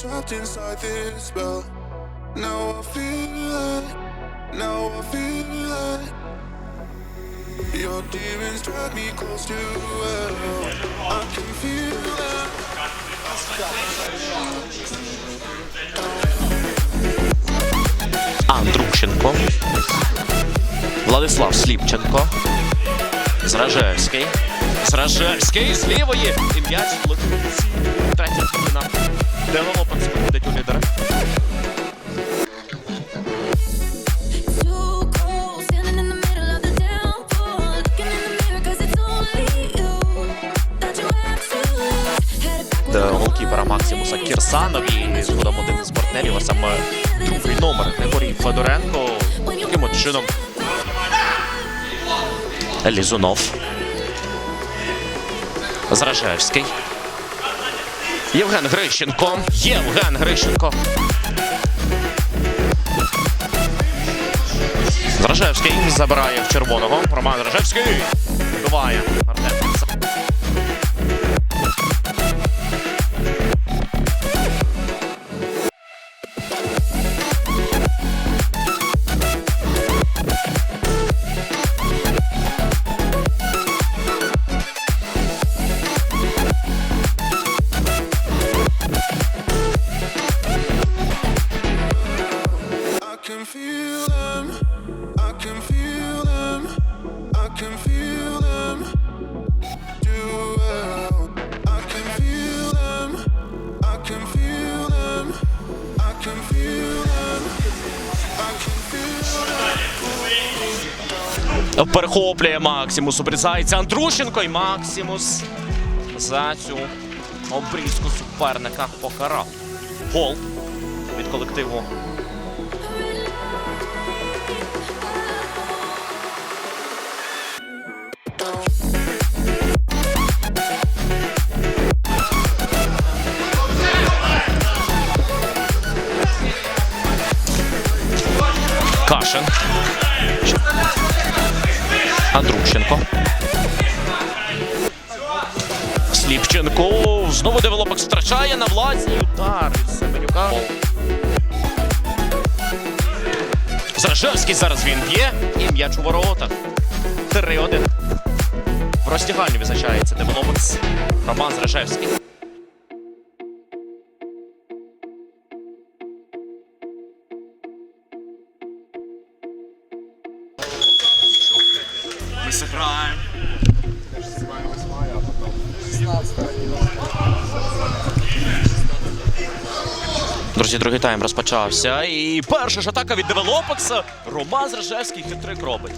trapped inside this spell. Now I feel it. Now I feel it. Your demons drag me close to hell. I can feel it. Андрущенко. Владислав Сліпченко. Зражевський. Зражевський з лівої. І м'яч летить. Третя хвилина. Девелопекс виходить у лідера. Голкіпера Максимуса Кірсанов і згодом один із партнерів, а саме другий номер Григорій Федоренко. Таким от чином. Лізунов. Зражевський. Євген Грищенко. Євген Грищенко. Зражевський забирає в червоного. Роман Зражевський. Буває Артем. Перехоплює Максимус, обрізається Андрущенко і Максимус за цю обрізку суперника покарав. Гол від колективу. Кашин. Андрущенко. Сліпченко. Знову девелопек втрачає на власній удар від Семенюка. Заражевський зараз він б'є і м'яч у ворота. 3-1. В розтяганні визначається девелопекс. Роман Зражевський. Ми зіграємо. Друзі, другий тайм розпочався. І перша ж атака від Девелопекса. Роман Зражевський хитрик робить.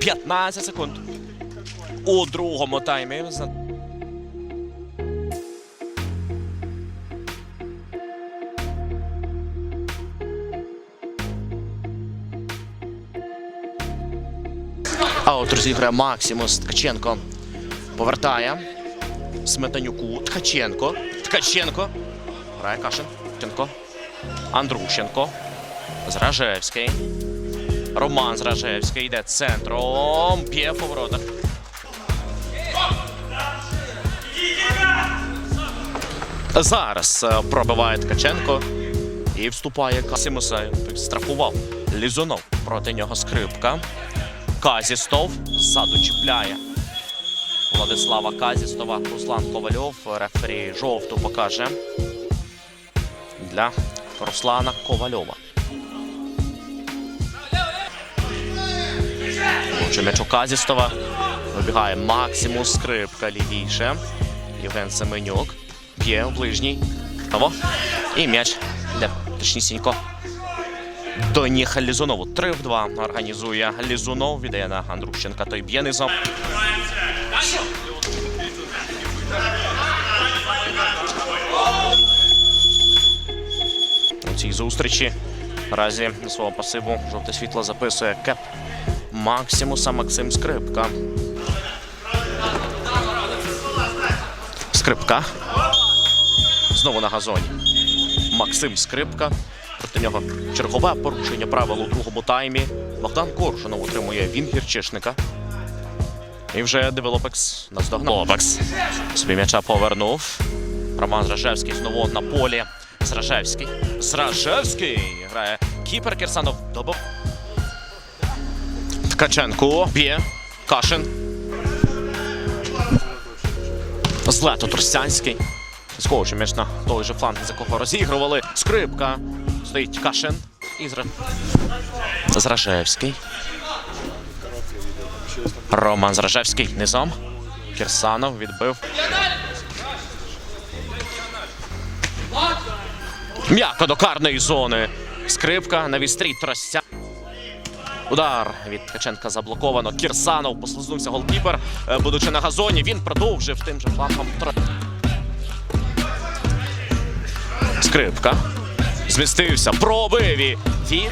15 секунд. У другому таймі. За- А от розіграє Максимус Ткаченко. Повертає. Сметанюку. Ткаченко. Ткаченко. Грає Кашин. Ткаченко. Андрущенко. Зражевський. Роман Зражевський йде центром. Б'є по воротах. Зараз е, пробиває Ткаченко. І вступає Касимуса. Страхував Лізунов проти нього скрипка. Казістов ззаду чіпляє Владислава Казістова. Руслан Ковальов. Рефері жовту покаже для Руслана Ковальова. М'яч у Казістова. Вибігає Максимус Скрипка лівіше. Євген Семенюк. Б'є у ближній. І м'яч. Де точнісінько. До ніг Лізунову. 3 в 2 організує Лізунов. Віддає на Андрущенка. Той б'є низом. У цій зустрічі наразі свого пасиву жовте світло записує кеп Максимуса Максим Скрипка. Скрипка. Знову на газоні. Максим Скрипка. Проти нього чергове порушення правил у другому таймі. Богдан Коршунов отримує він гірчишника. І вже Девелопекс наздогнав. Девелопекс собі м'яча повернув. Роман Зражевський знову на полі. Зражевський. Зражевський грає Кіпер Кірсанов. Добов. Ткаченко б'є. Кашин. Злето Тростянський. Сковуючи м'яч на той же фланг, за кого розігрували. Скрипка. Стоїть Кашин. І Зра... Зражевський. Роман Зражевський низом. Кірсанов відбив. М'яко до карної зони. Скрипка на вістрі Тростя. Удар від Ткаченка заблоковано. Кірсанов послизнувся голкіпер. Е, Будучи на газоні, він продовжив тим же флангом. Скрипка. Змістився. Пробив і від.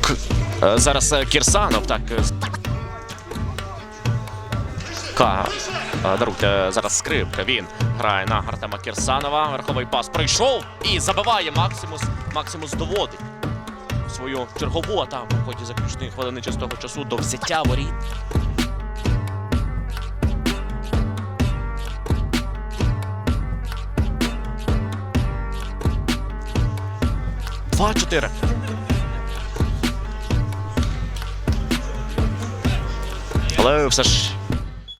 К- е, Зараз е, Кірсанов так. е, Ка. Даруйте зараз скрипка. Він грає на Артема Кірсанова. Верховий пас прийшов і забиває Максимус. Максимус доводить свою чергову атаку в ході заключної хвилини чистого часу до взяття воріт. Два-чотири. Але все ж